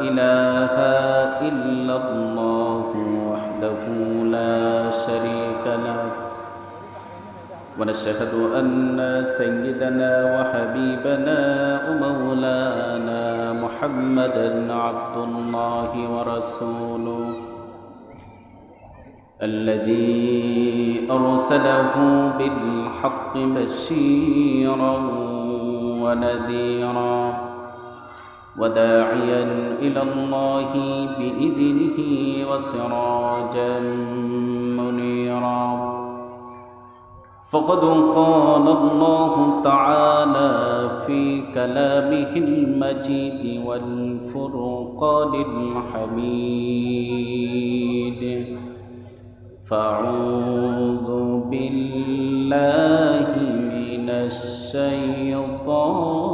إله إلا الله وحده لا شريك له. ونشهد أن سيدنا وحبيبنا ومولانا محمدا عبد الله ورسوله. الذي أرسله بالحق بشيرا ونذيرا. وداعيا إلى الله بإذنه وسراجا منيرا. فقد قال الله تعالى في كلامه المجيد والفرقان الحميد. فأعوذ بالله من الشيطان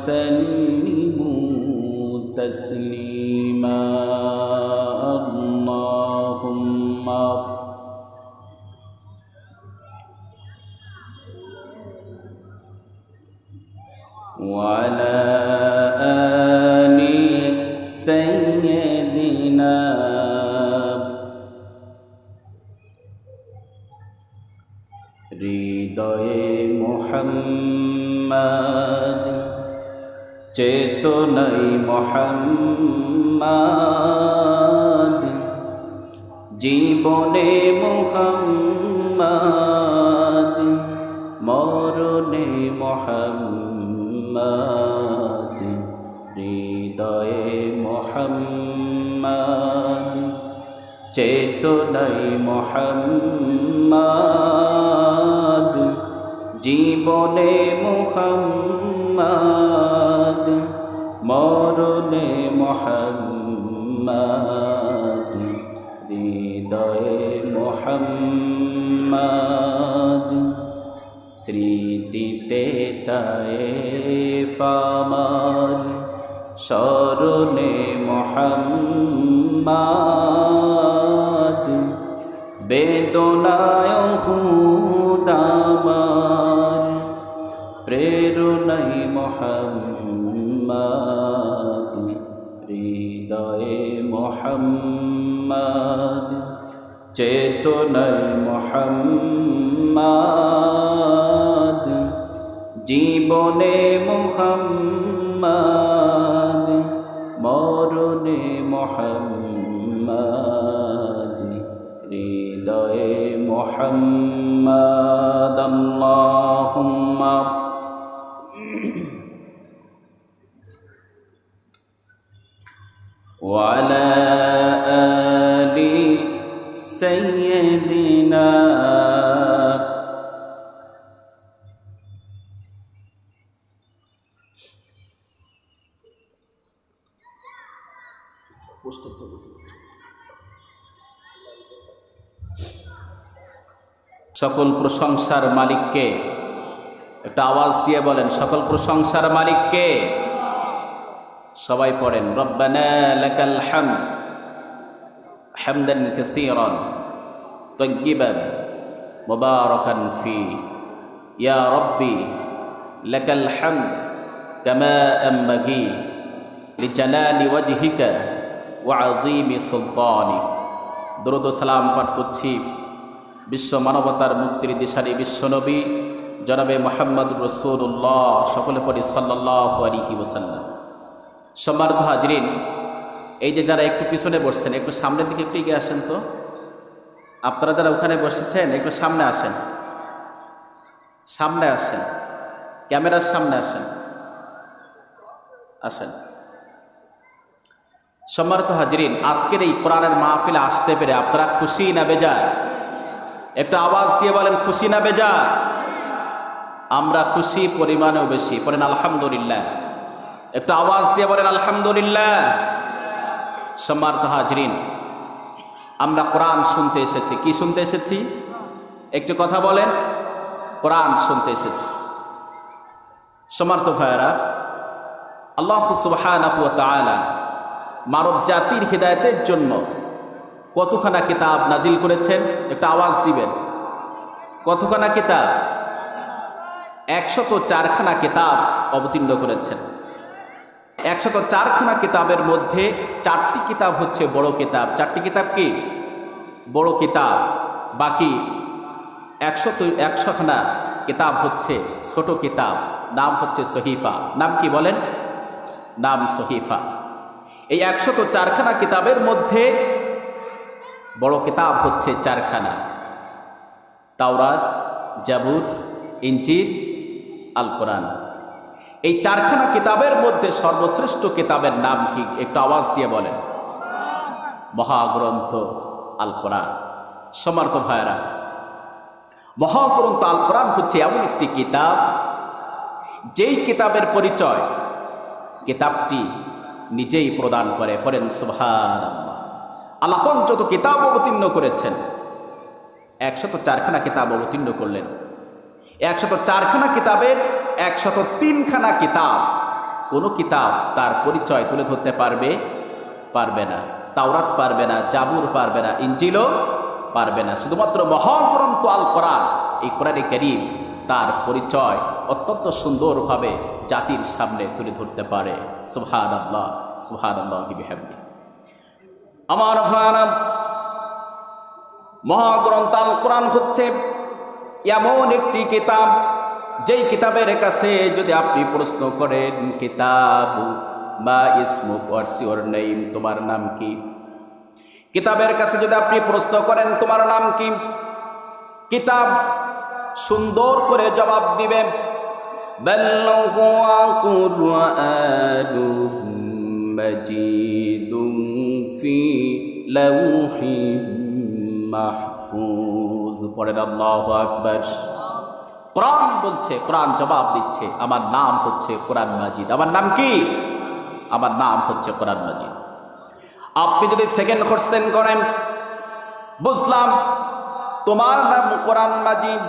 وسلموا تسليما. اللهم وعلى চেতনাই মোহাম্মদ জীবনে মোহাম্মদ মরণে মোহাম্মদ হৃদয়ে মোহাম্মদ স্মৃতিতে তায়ে ফামার স্মরণে মোহাম্মদ। বেদনায় হুদামার প্রেরণাই মোহাম্মদ হৃদয়ে মোহাম্মদ চেতনায় মোহাম্মদ জীবনে মোহাম্মদ মরণে মোহাম্মদ هداية محمد اللهم وعلى آل سيدنا সকল প্রশংসার মালিককে, একটা আওয়াজ দিয়ে বলেন, সকল প্রশংসার মালিককে। সবাই পড়েন রব্বানাল হাম হামদান কাসীরান তাইয়িবান মুবারাকান ফি। ইয়া রব্বি লাকাল হামদ কামা আমবাগি লিজালালি ওয়াজহিকা ওয়া আযীমি সুলতানিক দরুদ ও সালাম পাঠ করছি। বিশ্ব মানবতার মুক্তির দিশারি বিশ্বনবী জনাবে মোহাম্মদ রসুল্লাহ সকলে পড়ি সাল্লাহ আলিহি ওসাল্লাম সম্মানিত হাজরিন, এই যে যারা একটু পিছনে বসছেন, একটু সামনের দিকে একটু এগিয়ে আসেন তো? আপনারা যারা ওখানে বসেছেন, একটু সামনে আসেন। সামনে আসেন। ক্যামেরার সামনে আসেন। আসেন। সম্মানিত হাজরিন, আজকের এই কোরআনের মাহফিলে আসতে পেরে আপনারা খুশি না বেজার একটু আওয়াজ দিয়ে বলেন, খুশি না বেজা? আমরা খুশি, পরিমাণেও বেশি। বলেন আলহামদুলিল্লাহ। একটু আওয়াজ দিয়ে বলেন, আলহামদুলিল্লাহ। সম্মানিত হাজরিন, আমরা কোরআন শুনতে এসেছি। কি শুনতে এসেছি? একটু কথা বলেন। কোরআন শুনতে এসেছি। সমার্থ ভাইয়েরা, আল্লাহ তাআলা মানব জাতির হৃদায়তের জন্য কতখানা কিতাব নাজিল করেছেন? একটা আওয়াজ দিবেন। কতখানা কিতাব? একশত চারখানা কিতাব অবতীর্ণ করেছেন। একশত চারখানা কিতাবের মধ্যে চারটি কিতাব হচ্ছে বড় কিতাব। চারটি কিতাব কি? বড় কিতাব। বাকি একশত, একশোখানা কিতাব হচ্ছে ছোট কিতাব। নাম হচ্ছে সহিফা। নাম কি বলেন? নাম সহিফা। এই একশত চারখানা কিতাবের মধ্যে বড় কিতাব হচ্ছে চারখানা। তাওরাত, জাবুর ইঞ্জির আল কোরআন এই চারখানা কিতাবের মধ্যে সর্বশ্রেষ্ঠ কিতাবের নাম কি? একটু আওয়াজ দিয়ে বলেন। মহাগ্রন্থ আল কোরআন সমার্থ ভাইরা মহাগ্রন্থ আল কোরআন হচ্ছে এমন একটি কিতাব, যেই কিতাবের পরিচয় কিতাবটি নিজেই প্রদান করে। পড়েন সুভার আল্লাহ যত কিতাব অবতীর্ণ করেছেন, একশত চারখানা কিতাব অবতীর্ণ করলেন। একশত চারখানা কিতাবের একশত তিনখানা কিতাব, কোনো কিতাব তার পরিচয় তুলে ধরতে পারবে পারবে না। তাওরাত পারবে না, জাবুর পারবে না ইঞ্জিলও পারবে না। শুধুমাত্র মহাগ্রন্থ আল কোরআন, এই কোরআনে করিম তার পরিচয় অত্যন্ত সুন্দরভাবে জাতির সামনে তুলে ধরতে পারে। সুহান আল্লাহ সুহান আল্লাহ আমার ভায়ারাম মহাগ্রন্থ আল কোরআন হচ্ছে এমন একটি কিতাব, যেই কিতাবের কাছে যদি আপনি প্রশ্ন করেন, কিতাব বা ইসমুক ওয়ার্সিওর নেইম তোমার নাম কি? কিতাবের কাছে যদি আপনি প্রশ্ন করেন, তোমার নাম কি? কিতাব সুন্দর করে জবাব দিবে বল্লহ মজিদুম في لوح মাহফুজ পড়েন আল্লাহ আকবর কোরআন বলছে কোরআন জবাব দিচ্ছে আমার নাম হচ্ছে কোরআন মাজিদ আমার নাম কি আমার নাম হচ্ছে কোরআন মাজিদ আপনি যদি সেকেন্ড কোশ্চেন করেন বুঝলাম তোমার নাম কোরআন মাজিদ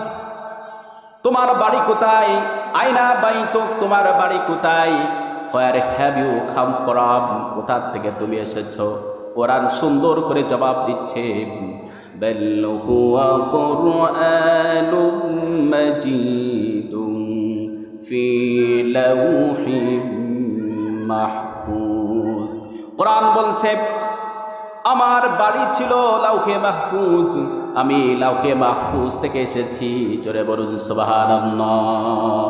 তোমার বাড়ি কোথায় আয়না বাইতো তোমার বাড়ি কোথায় where have you come from কোথা থেকে তুমি এসেছ কোরআন সুন্দর করে জবাব দিচ্ছে بل هو قرآن مجيد في لوح محفوظ কোরআন বলছে আমার বাড়ি ছিল লাউহে মাহফুজ আমি লাউহে মাহফুজ থেকে এসেছি জোরে বলুন সুবহানাল্লাহ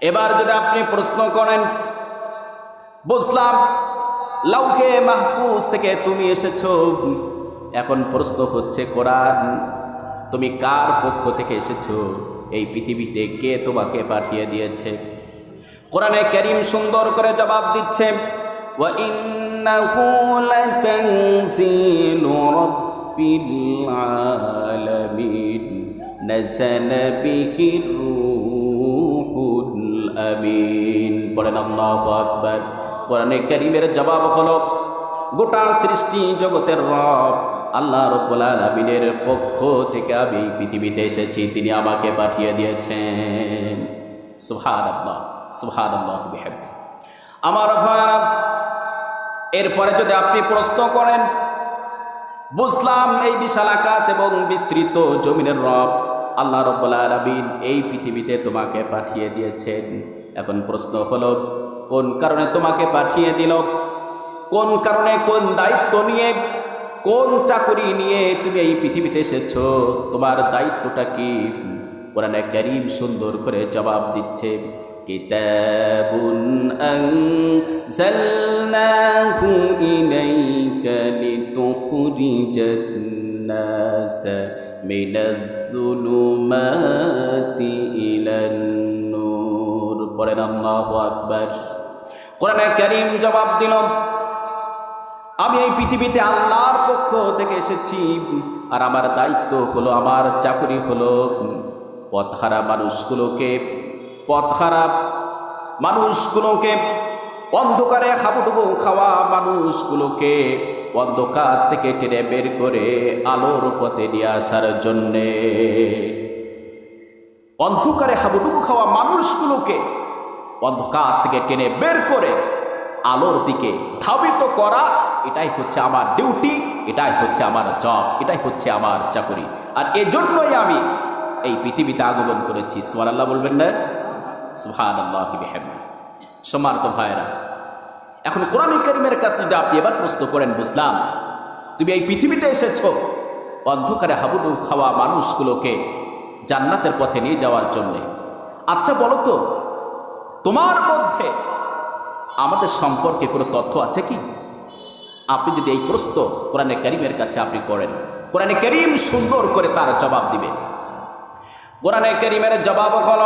এবার যদি আপনি প্রশ্ন করেন বুঝলাম লাউকে মাহফুজ থেকে তুমি এসেছ। এখন প্রশ্ন হচ্ছে, কোরআন, তুমি কার পক্ষ থেকে এসেছ? এই পৃথিবীতে কে তোমাকে পাঠিয়ে দিয়েছে? কোরআনে করিম সুন্দর করে জবাব দিচ্ছে পড়ে পড়েন আকবর। কোরআনে করিমের জবাব হল, গোটা সৃষ্টি জগতের রব আল্লাহ রব্বুল আলমিনের পক্ষ থেকে আমি পৃথিবীতে এসেছি, তিনি আমাকে পাঠিয়ে দিয়েছেন। সুহান আল্লাহ আমার ভাইরা এরপরে যদি আপনি প্রশ্ন করেন, বুঝলাম এই বিশাল আকাশ এবং বিস্তৃত জমিনের রব আল্লাহ রব্বুল আলমিন এই পৃথিবীতে তোমাকে পাঠিয়ে দিয়েছেন। এখন প্রশ্ন হলো কোন কারণে তোমাকে পাঠিয়ে দিল? কোন কারণে কোন দায়িত্ব নিয়ে, কোন চাকরি নিয়ে তুমি এই পৃথিবীতে এসেছ? তোমার দায়িত্বটা কি? কোরআনে করিম সুন্দর করে জবাব দিচ্ছে পড়েন আল্লাহু আকবার। কোরআনে করিম জবাব দিল, আমি এই পৃথিবীতে আল্লাহর পক্ষ থেকে এসেছি আর আমার দায়িত্ব হলো, আমার চাকরি হলো পথহারা মানুষগুলোকে পথহারা মানুষগুলোকে, অন্ধকারে হাবুডুবু খাওয়া মানুষগুলোকে অন্ধকার থেকে টেনে বের করে আলোর পথে নিয়ে আসার জন্যে। অন্ধকারে হাবুডুবু খাওয়া মানুষগুলোকে অন্ধকার থেকে টেনে বের করে আলোর দিকে ধাবিত করা, এটাই হচ্ছে আমার ডিউটি এটাই হচ্ছে আমার জব এটাই হচ্ছে আমার চাকরি। আর এজন্যই আমি এই পৃথিবীতে আগমন করেছি। সুমান আল্লাহ বলবেন না? সুহান আল্লাহ সমার্ত ভাইরা এখন কোরআন করিমের কাছে যদি আপনি এবার প্রশ্ন করেন, বুঝলাম, তুমি এই পৃথিবীতে এসেছ, অন্ধকারে হাবুডু খাওয়া মানুষগুলোকে জান্নাতের পথে নিয়ে যাওয়ার জন্যে। আচ্ছা বলো তো তোমার মধ্যে আমাদের সম্পর্কে কোনো তথ্য আছে কি আপনি যদি এই প্রশ্ন কোরআনে করিমের কাছে আপনি করেন কোরআনে করিম সুন্দর করে তার জবাব দিবে কোরআনে করিমের জবাব হল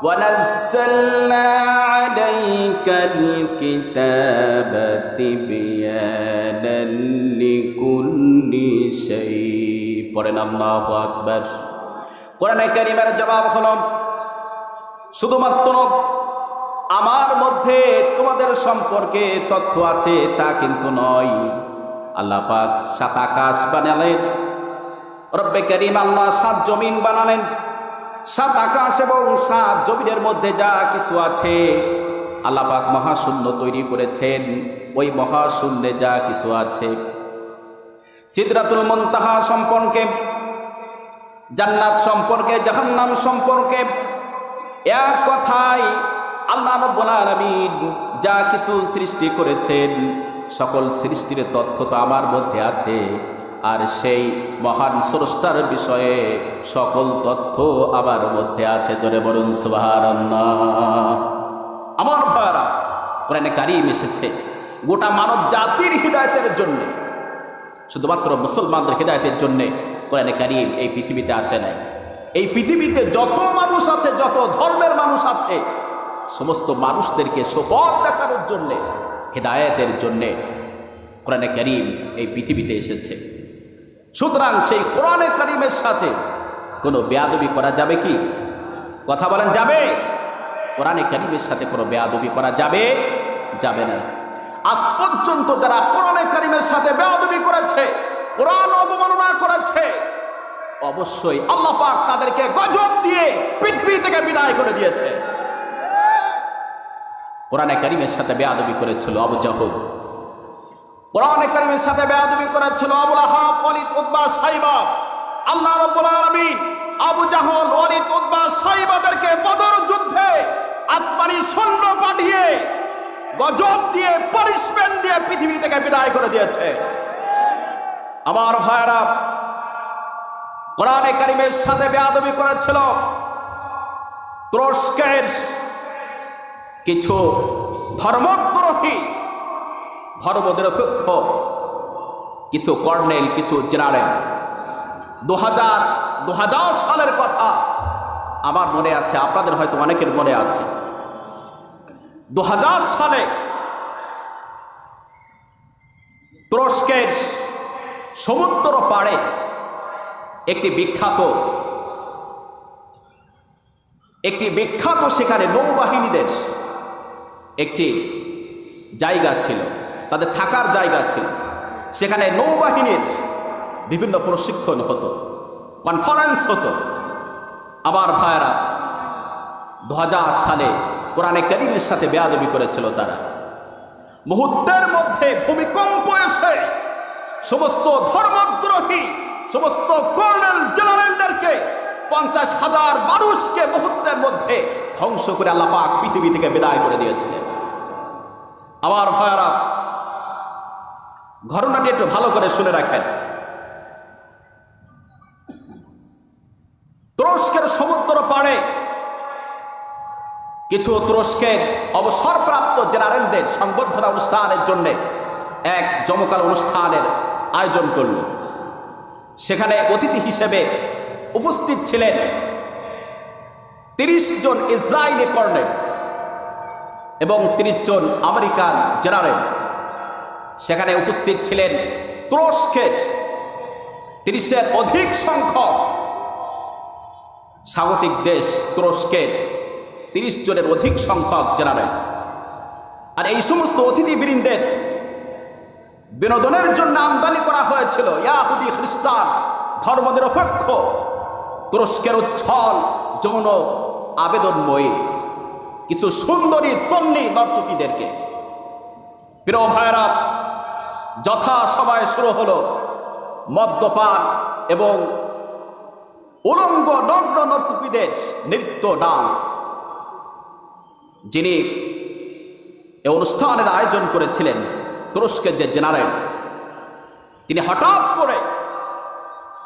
ونزلنا عليك الكتاب تبيانا لكل شيء পড়েন আল্লাহু আকবার কোরআনে কারিমের জবাব হল শুধুমাত্র আমার মধ্যে তোমাদের সম্পর্কে তথ্য আছে তা কিন্তু নয়। আল্লাহ পাক সাত আকাশ বানালেন, রব্বে করিম আল্লাহ সাত জমিন বানালেন, সাত আকাশ এবং সাত জমিনের মধ্যে যা কিছু আছে আল্লাহ পাক মহাশূন্য তৈরি করেছেন, ওই মহাশূন্যে যা কিছু আছে। সিদরাতুল মন্তাহা সম্পর্কে, জান্নাত সম্পর্কে, জাহান্নাম সম্পর্কে এক কথায় আল্লাহ রব্বুল যা কিছু সৃষ্টি করেছেন, সকল সৃষ্টির তথ্য তো আমার মধ্যে আছে। আর সেই মহান স্রষ্টার বিষয়ে সকল তথ্য আমার মধ্যে আছে। জোরে বলুন, সুবহানাল্লাহ। আমার ভাইরা, কোরআনে কারিম এসেছে গোটা মানব জাতির হৃদায়তের জন্যে। শুধুমাত্র মুসলমানদের হৃদায়তের জন্যে কোরআনে কারিম এই পৃথিবীতে আসে নাই। এই পৃথিবীতে যত মানুষ আছে, যত ধর্মের মানুষ আছে, সমস্ত মানুষদেরকে সুপথ দেখানোর জন্যে, হৃদায়তের জন্যে কোরআনে করিম এই পৃথিবীতে এসেছে। সুতরাং সেই কোরআনে করিমের সাথে কোনো বেয়াদবি করা যাবে কি? কথা বলেন, যাবে। কোরআনে করিমের সাথে কোনো বেয়াদবি করা যাবে? যাবে না। আজ পর্যন্ত যারা কোরআনে করিমের সাথে বেয়াদবি করেছে, কোরআন অবমাননা করেছে অবশ্যই আল্লাহ পাক তাদেরকে গজব দিয়ে পৃথিবী থেকে বিদায় করে দিয়েছে। কোরআনে করিমের সাথে বেয়াদবি করেছিল আবু জাহুল। কোরআনে করিমের সাথে বেয়াদবি করেছিল আবুল আহাব অলিদ উদ্বা সাইবা। আল্লাহ রব্বুল আলামিন আবু জাহল অলিদ উদ্বা সাইবাদেরকে বদর যুদ্ধে আসমানি সৈন্য পাঠিয়ে গজব দিয়ে পানিশমেন্ট দিয়ে পৃথিবী থেকে বিদায় করে দিয়েছে। আমার ভাইরা কোরআনে কারিমের সাথে বেয়াদবি করেছিল। তুরস্কের কিছু ধর্মদ্রোহী, ধর্মনিরপেক্ষ কিছু কর্নেল, কিছু জেনারেল। দু হাজার দু হাজার সালের কথা আমার মনে আছে, আপনাদের হয়তো অনেকের মনে আছে। দু হাজার সালে তুরস্কের সমুদ্র পাড়ে একটি বিখ্যাত একটি বিখ্যাত সেখানে নৌবাহিনীদের একটি জায়গা ছিল, তাদের থাকার জায়গা ছিল। সেখানে নৌবাহিনীর বিভিন্ন প্রশিক্ষণ হতো কনফারেন্স হতো। আবার ভাইয়েরা দু হাজার সালে কোরআনে করিমের সাথে বেয়াদবি করেছিল তারা। মুহূর্তের মধ্যে ভূমিকম্প এসে সমস্ত ধর্মদ্রোহী সমস্ত কর্নেল জেনারেলদেরকে পঞ্চাশ হাজার মানুষকে মুহূর্তের মধ্যে ধ্বংস করে আল্লাহ পাক পৃথিবী থেকে বিদায় করে দিয়েছিলেন। আমার ভাইয়ারা, ঘটনাটি একটু ভালো করে শুনে রাখেন। তুরস্কের সমুদ্র পাড়ে কিছু তুরস্কের অবসরপ্রাপ্ত জেনারেলদের সংবর্ধনা অনুষ্ঠানের জন্য এক জমকাল অনুষ্ঠানের আয়োজন করল। সেখানে অতিথি হিসেবে উপস্থিত ছিলেন তিরিশ জন ইসরায়েলি কর্নেল এবং তিরিশ জন আমেরিকান জেনারেল। সেখানে উপস্থিত ছিলেন তুরস্কের তিরিশের অধিক সংখ্যক স্বাগতিক দেশ তুরস্কের তিরিশ জনের অধিক সংখ্যক জেনারেল। আর এই সমস্ত অতিথিবৃন্দের বিনোদনের জন্য আমদানি করা হয়েছিল। ইয়াহুদি, খ্রিস্টান ধর্মনিরপেক্ষ তুরস্কের উচ্ছল যৌন আবেদনময়ী, কিছু সুন্দরী তন্নি নর্তকীদেরকে। প্রিয় ভাইরা যথা সময় শুরু হলো মদ্যপান এবং উলঙ্গ নগ্ন নর্তকীদের নৃত্য ডান্স। যিনি এ অনুষ্ঠানের আয়োজন করেছিলেন তুরস্কের যে জেনারেল, তিনি হঠাৎ করে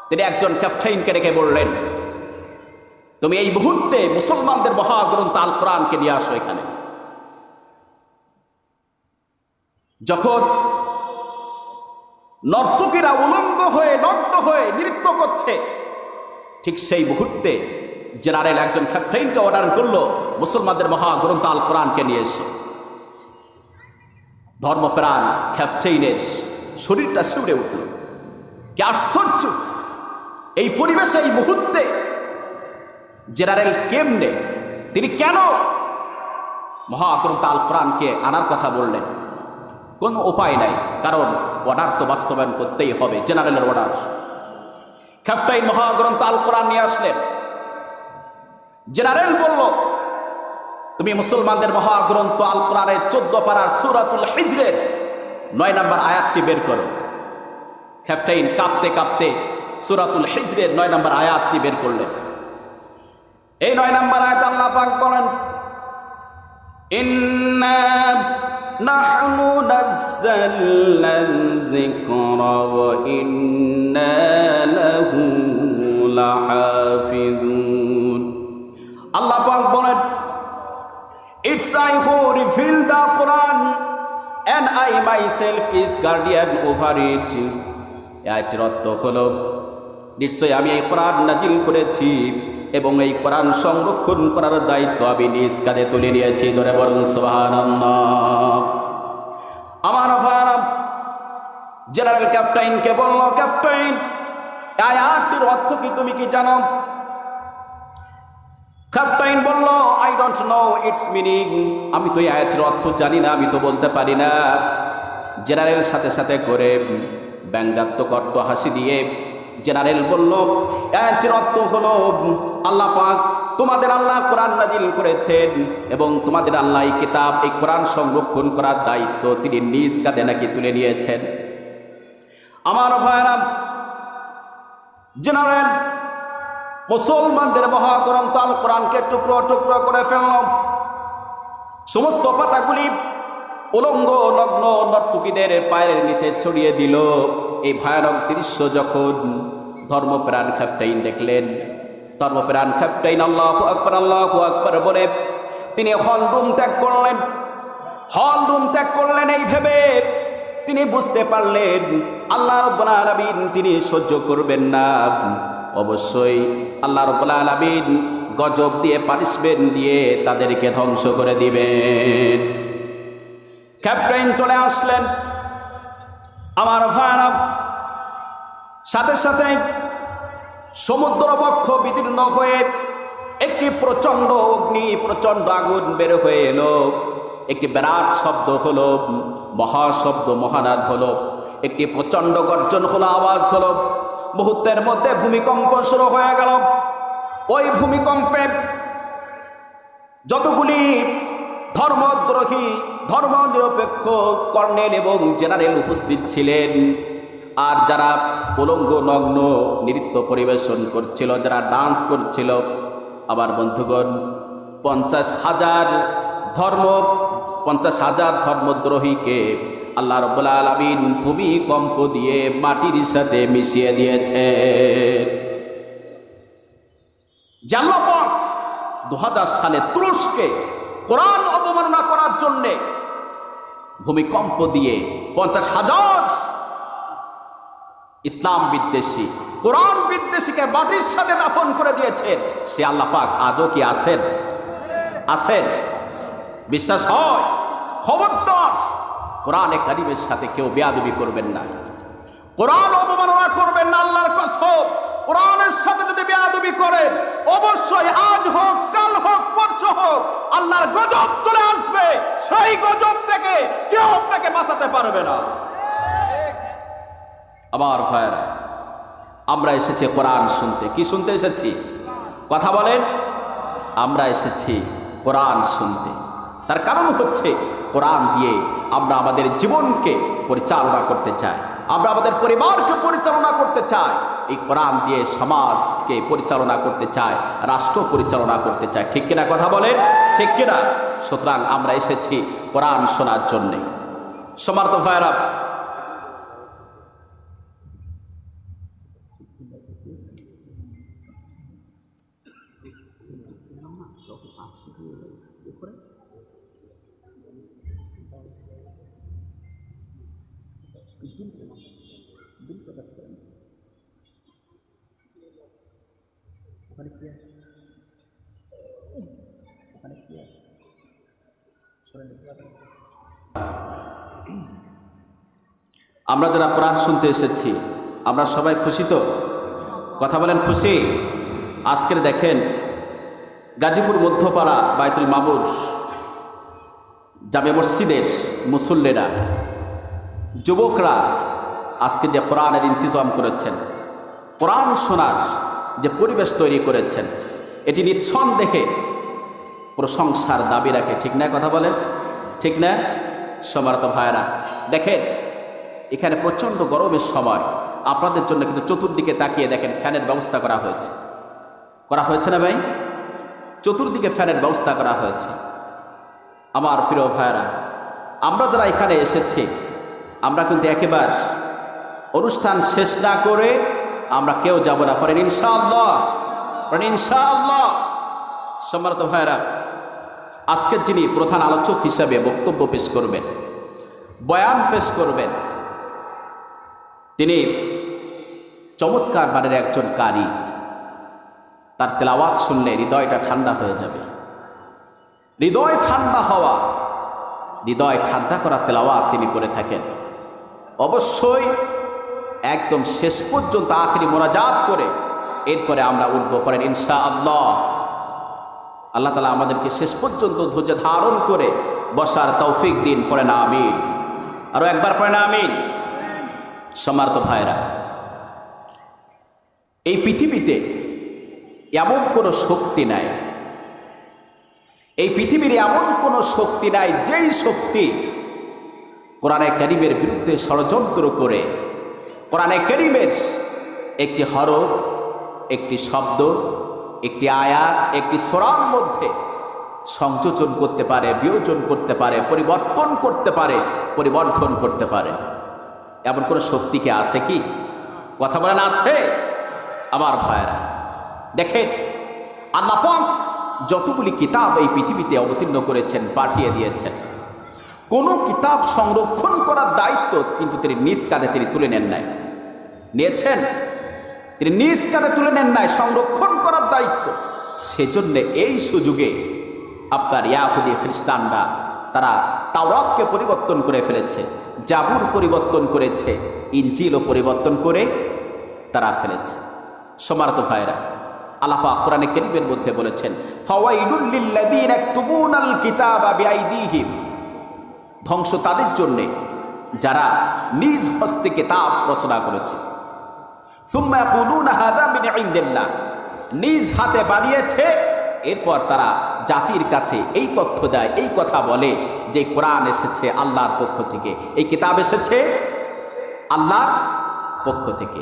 তিনি একজন ক্যাপ্টেইনকে রেখে বললেন, তুমি এই মুহূর্তে মুসলমানদের মহাগ্রন্থ আল কোরআনকে নিয়ে আসো এখানে। যখন নর্তকীরা উলঙ্গ হয়ে, নগ্ন হয়ে নৃত্য করছে, ঠিক সেই মুহূর্তে জেনারেল একজন ক্যাপ্টেইনকে অর্ডার করল, মুসলমানদের মহাগ্রন্থ আল কোরআনকে নিয়ে এসো। ধর্মপ্রাণ ক্যাপ্টেইনের শরীরটা শিউরে উঠল। কি আশ্চর্য! এই পরিবেশে, এই মুহূর্তে জেনারেল কেমনে, তিনি কেন মহাগ্রন্থ আল কোরআনকে আনার কথা বললেন? কোনো উপায় নাই, কারণ অর্ডার তো বাস্তবায়ন করতেই হবে, জেনারেলের অর্ডার ক্যাপ্টাইন মহাগ্রন্থ আল কোরআন নিয়ে আসলেন। জেনারেল বলল তুমি মুসলমানদের মহাগ্রন্থ আল কোরআনের চোদ্দ পাড়ার সুরাতুল হিজরের নয় নম্বর আয়াতটি বের করো। ক্যাপ্টাইন কাঁপতে কাঁপতে সুরাতুল হিজরের নয় নম্বর আয়াতটি বের করলেন। এই নয় নম্বর আয়াত আল্লাহ পাক বলেন, ইন্না নাহনু নাযালনা যিকরা ওয়া ইন্না It's I who reveal the Quran. And I myself is guardian over it. এটির অর্থ হল, নিশ্চয়ই আমি এই কোরআন নাজিল করেছি এবং এই কোরআন সংরক্ষণ করার দায়িত্ব আমি নিজ কাঁধে তুলে নিয়েছি। ধরে সুবহানাল্লাহ। আমার ভাইরা জেনারেল ক্যাপ্টাইনকে বলল, ক্যাপ্টাইন আয়াতটির অর্থ কি তুমি কি জানো? ক্যাপ্টাইন বলল I don't know its meaning আমি তো এই আয়াতের অর্থ জানি না, আমি তো বলতে পারি না। জেনারেল সাথে সাথে করে ব্যঙ্গাত্মক অর্থ হাসি দিয়ে জেনারেল বলল, আয়াতের অর্থ হলো, আল্লাহ পাক তোমাদের আল্লাহ কোরআন নাজিল করেছেন এবং তোমাদের আল্লাহ এই কিতাব, এই কোরআন সংরক্ষণ করার দায়িত্ব তিনি নিজ কাঁধে নাকি তুলে নিয়েছেন? আমার ভাইরা জেনারেল মুসলমানদের মহাগ্রন্থ আল কোরআনকে টুকরো টুকরো করে ফেলল সমস্ত পাতাগুলি উলঙ্গ, নগ্ন নর্তুকিদের পায়ের নিচে ছড়িয়ে দিল। এই ভয়ানক দৃশ্য যখন ধর্মপ্রাণ খাফটাইন দেখলেন, ধর্মপ্রাণ খাফটাইন আল্লাহ আকবর আল্লাহ আকবর বলে তিনি হল রুম ত্যাগ করলেন। হল রুম ত্যাগ করলেন এই ভেবে। তিনি বুঝতে পারলেন, আল্লাহ রব্বুল আলামিন তিনি সহ্য করবেন না। অবশ্যই আল্লাহ রব্বুল আলামিন গজব দিয়ে পানিশমেন্ট দিয়ে তাদেরকে ধ্বংস করে দিবেন। ক্যাপ্টেন চলে আসলেন। আমার ভাইরা, সাথে সাথে সমুদ্র বক্ষ বিদীর্ণ হয়ে একটি প্রচণ্ড অগ্নি, প্রচণ্ড আগুন বের হয়ে এলো। একটি বিরাট শব্দ হলো, মহাশব্দ, মহানাদ হলো। একটি প্রচণ্ড গর্জন হলো, আওয়াজ হলো। মুহূর্তের মধ্যে ভূমিকম্প শুরু হয়ে গেল। ওই ভূমিকম্পে যতগুলি ধর্মদ্রোহী ধর্ম নিরপেক্ষ কর্নেল এবং জেনারেল উপস্থিত ছিলেন, আর যারা উলঙ্গ, নগ্ন, নৃত্য পরিবেশন করছিল, যারা ডান্স করছিল, আমার বন্ধুগণ, পঞ্চাশ হাজার ধর্ম পঞ্চাশ হাজার ধর্মদ্রোহীকে আল্লাহ রব্বুল আলমিন ভূমিকম্প দিয়ে মাটির সাথে মিশিয়ে দিয়েছে জাল্লাপাক দু সালে তুরস্কে কোরআন অবমাননা করার জন্যে ভূমিকম্প দিয়ে পঞ্চাশ হাজার ইসলাম বিদ্বেষী, কোরআন বিদ্বেষীকে মাটির সাথে দাফন করে দিয়েছে। সে আল্লাহ পাক আজও কি আছেন? আছেন? বিশ্বাস হয়? খবরদার। কোরআনে কারিমের সাথে কেউ বেয়াদবি করবেন না। কোরআন অবমাননা করবেন না আল্লাহর কসম। কোরআনের সাথে যদি বেয়াদবি করেন অবশ্যই আজ হোক, কাল হোক, পরশু হোক, আল্লাহর গজব চলে আসবে। সেই গজব থেকে কেউ আপনাকে বাঁচাতে পারবে না। আবার ভাইরা আমরা এসেছি কোরআন শুনতে। কি শুনতে এসেছি? কথা বলেন। আমরা এসেছি কোরআন শুনতে। তার কারণ হচ্ছে কোরআন দিয়ে আমরা আমাদের জীবনকে পরিচালনা করতে চাই। আমরা আমাদের পরিবারকে পরিচালনা করতে চাই। এই কোরআন দিয়ে সমাজকে পরিচালনা করতে চাই, রাষ্ট্র পরিচালনা করতে চাই। ঠিক কিনা কথা বলেন? ঠিক কিনা? সুতরাং আমরা এসেছি কোরআন শোনার জন্যে। সমার্থ ভাইরা আমরা যারা প্রাণ শুনতে এসেছি, আমরা সবাই খুশি তো? কথা বলেন খুশি? আজকের দেখেন গাজীপুর মধ্যপাড়া বায়তুল মাবুর জামে মসজিদের মুসল্লেরা যুবকরা আজকে যে কোরআনের ইন্তজাম করেছেন, কোরআন শোনার যে পরিবেশ তৈরি করেছেন, এটি নিঃসন্দেহে প্রশংসার দাবি রাখে। ঠিক না কথা বলেন? ঠিক না? সমারত ভাইরা দেখেন, এখানে প্রচণ্ড গরমের সময় আপনাদের জন্য কিন্তু চতুর্দিকে তাকিয়ে দেখেন ফ্যানের ব্যবস্থা করা হয়েছে। করা হয়েছে না ভাই? চতুর্দিকে ফ্যানের ব্যবস্থা করা হয়েছে। আমার প্রিয় ভাইরা আমরা যারা এখানে এসেছি আমরা কিন্তু একেবার অনুষ্ঠান শেষ না করে আমরা কেউ যাব না। পরেন ইনশাআল্লাহ। পরেন ইনশাআল্লাহ। ভাইরা আজকের যিনি প্রধান আলোচক হিসাবে বক্তব্য পেশ করবেন, বয়ান পেশ করবেন, তিনি চমৎকার মানের একজন কারি তার তেলাওয়াত শুনলে হৃদয়টা ঠান্ডা হয়ে যাবে। হৃদয় ঠান্ডা হওয়া, হৃদয় ঠান্ডা করা তেলাওয়াত তিনি করে থাকেন। অবশ্যই একদম শেষ পর্যন্ত আখরি মোনাজাত করে এরপরে আমরা উঠব করেন ইনশা আল্লাহ আল্লাহ তালা আমাদেরকে শেষ পর্যন্ত ধৈর্য ধারণ করে বসার তৌফিক দিন পড়ে না আমিন। আরও একবার পড়ে না আমিন। সমার্ত ভাইরা এই পৃথিবীতে এমন কোনো শক্তি নাই। এই পৃথিবীর এমন কোনো শক্তি নাই যেই শক্তি কোরআনে করিমের বিরুদ্ধে ষড়যন্ত্র করে, কোরআনে করিমের একটি হরফ, একটি শব্দ, একটি আয়াত, একটি সোরার মধ্যে সংযোজন করতে পারে, বিয়োজন করতে পারে, পরিবর্তন করতে পারে, পরিবর্ধন করতে পারে। এমন কোনো শক্তি কি আছে কি? কথা বলেন আছে? আমার ভাইয়েরা, দেখেন আল্লাপাক যতগুলি কিতাব এই পৃথিবীতে অবতীর্ণ করেছেন, পাঠিয়ে দিয়েছেন। কোনো কিতাব সংরক্ষণ করার দায়িত্ব কিন্তু তিনি নিজ কাঁধে তিনি তুলে নেন নাই। নিয়েছেন? তিনি নিজ কাঁধে তুলে নেন নাই, সংরক্ষণ করার দায়িত্ব। সেজন্য এই সুযোগে আপনার ইয়াহুদি খ্রিস্টানরা তারা তাওরাতকে পরিবর্তন করে ফেলেছে, জাবুর পরিবর্তন করেছে ইঞ্জিলও পরিবর্তন করে তারা ফেলেছে। সমারত ভাইরা আলাপা কোরআনে কেরিমের মধ্যে বলেছেন ফাওয়াইলুল্লিল্লাযীনা ইয়াকতুবুনাল কিতাবা বিআইদিহিম। ধ্বংস তাদের জন্যে, যারা নিজ হস্তে কেতাব রচনা করেছে। নিজ হাতে বানিয়েছে, এরপর তারা জাতির কাছে এই তথ্য দেয়, এই কথা বলে যে কোরআন এসেছে আল্লাহর পক্ষ থেকে। এই কিতাব এসেছে আল্লাহর পক্ষ থেকে।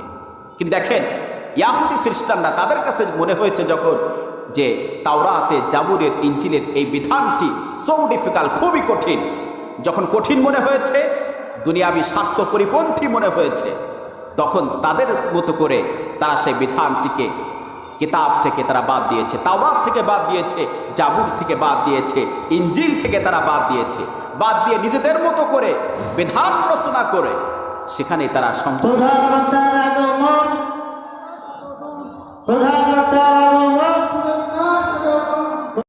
কিন্তু দেখেন, ইয়াহুদি খ্রিস্টানরা তাদের কাছে মনে হয়েছে যখন যে তাওরাতে জাবুরের ইঞ্জিনের এই বিধানটি সো ডিফিকাল্ট খুবই কঠিন। যখন কঠিন মনে হয়েছে, দুনিয়াবি স্বার্থ পরিপন্থী মনে হয়েছে, তখন তাদের মতো করে তারা সেই বিধানটিকে কিতাব থেকে তারা বাদ দিয়েছে, তাওরাত থেকে বাদ দিয়েছে, জাবুর থেকে বাদ দিয়েছে ইঞ্জিল থেকে তারা বাদ দিয়েছে, বাদ দিয়ে নিজেদের মতো করে বিধান রচনা করে সেখানে তারা প্রধান